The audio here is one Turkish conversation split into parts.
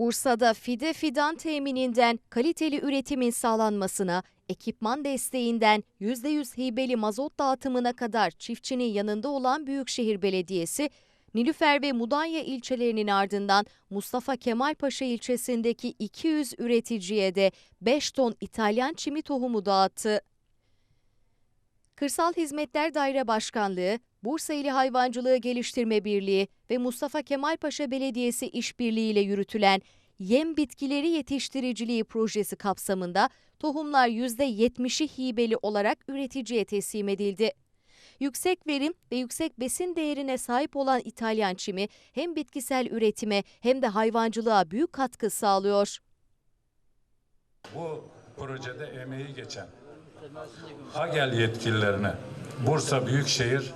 Bursa'da fide fidan temininden kaliteli üretimin sağlanmasına, ekipman desteğinden %100 hibeli mazot dağıtımına kadar çiftçinin yanında olan Büyükşehir Belediyesi, Nilüfer ve Mudanya ilçelerinin ardından Mustafa Kemal Paşa ilçesindeki 200 üreticiye de 5 ton İtalyan çimi tohumu dağıttı. Kırsal Hizmetler Daire Başkanlığı, Bursa İli Hayvancılığı Geliştirme Birliği ve Mustafa Kemal Paşa Belediyesi işbirliğiyle yürütülen Yem Bitkileri Yetiştiriciliği projesi kapsamında tohumlar %70'i hibeli olarak üreticiye teslim edildi. Yüksek verim ve yüksek besin değerine sahip olan İtalyan çimi hem bitkisel üretime hem de hayvancılığa büyük katkı sağlıyor. Bu projede emeği geçen HAGEL yetkililerine, Bursa Büyükşehir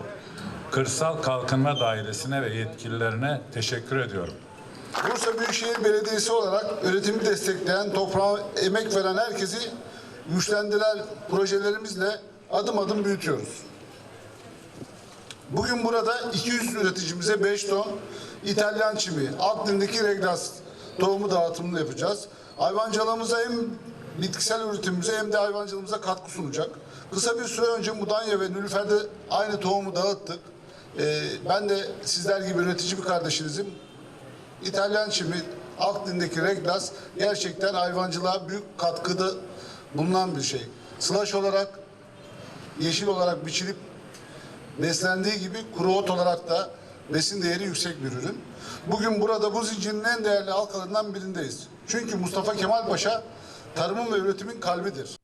Kırsal Kalkınma Dairesi'ne ve yetkililerine teşekkür ediyorum. Bursa Büyükşehir Belediyesi olarak üretimi destekleyen, toprağa emek veren herkesi güçlendiren projelerimizle adım adım büyütüyoruz. Bugün burada 200 üreticimize 5 ton İtalyan çimi, Akdeniz'deki reglas tohumu dağıtımını yapacağız. Hayvancılığımıza hem bitkisel üretimimize hem de hayvancılığımıza katkı sunacak. Kısa bir süre önce Mudanya ve Nülüfer'de aynı tohumu dağıttık. Ee, ben de sizler gibi üretici bir kardeşinizim. İtalyan çimi, Akdeniz'deki reglas gerçekten hayvancılığa büyük katkıda bulunan bir şey. Slash olarak, yeşil olarak biçilip beslendiği gibi kuru ot olarak da besin değeri yüksek bir ürün. Bugün burada bu zincirin en değerli halkalarından birindeyiz. Çünkü Mustafa Kemal Paşa tarımın ve üretimin kalbidir.